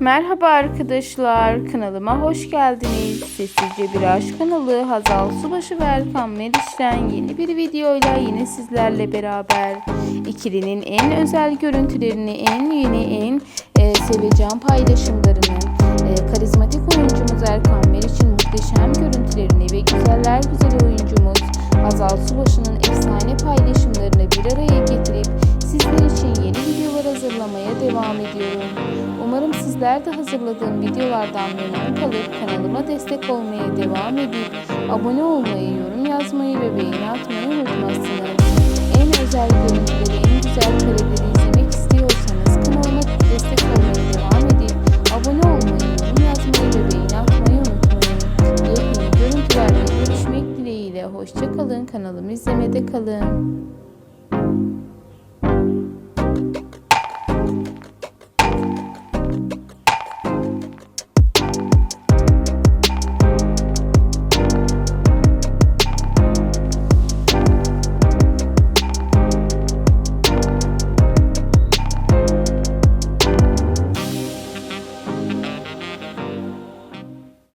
Merhaba arkadaşlar, kanalıma hoş geldiniz. Sessizce Bir Aşk kanalı Hazal Subaşı ve Erkan Meriç'ten yeni bir videoyla yine sizlerle beraber ikilinin en özel görüntülerini, en yeni, en e, sevecen paylaşımlarını, e, karizmatik oyuncumuz Erkan Meriç'in muhteşem görüntülerini ve güzeller güzel oyuncumuz Hazal Subaşı'nın efsane paylaşımlarını bir araya getirip sizler için yeni videolar hazırlamaya devam ediyorum. Sizler de hazırladığım videolardan memnun kalıp kanalıma destek olmaya devam edip abone olmayı, yorum yazmayı ve beğeni atmayı unutmazsınız. En özel görüntüleri, en güzel kareleri izlemek istiyorsanız kanalıma destek olmaya devam edip abone olmayı, yorum yazmayı ve beğeni atmayı unutmayın. Yepyeni görüntülerle görüşmek dileğiyle. Hoşçakalın. Kanalımı izlemede kalın.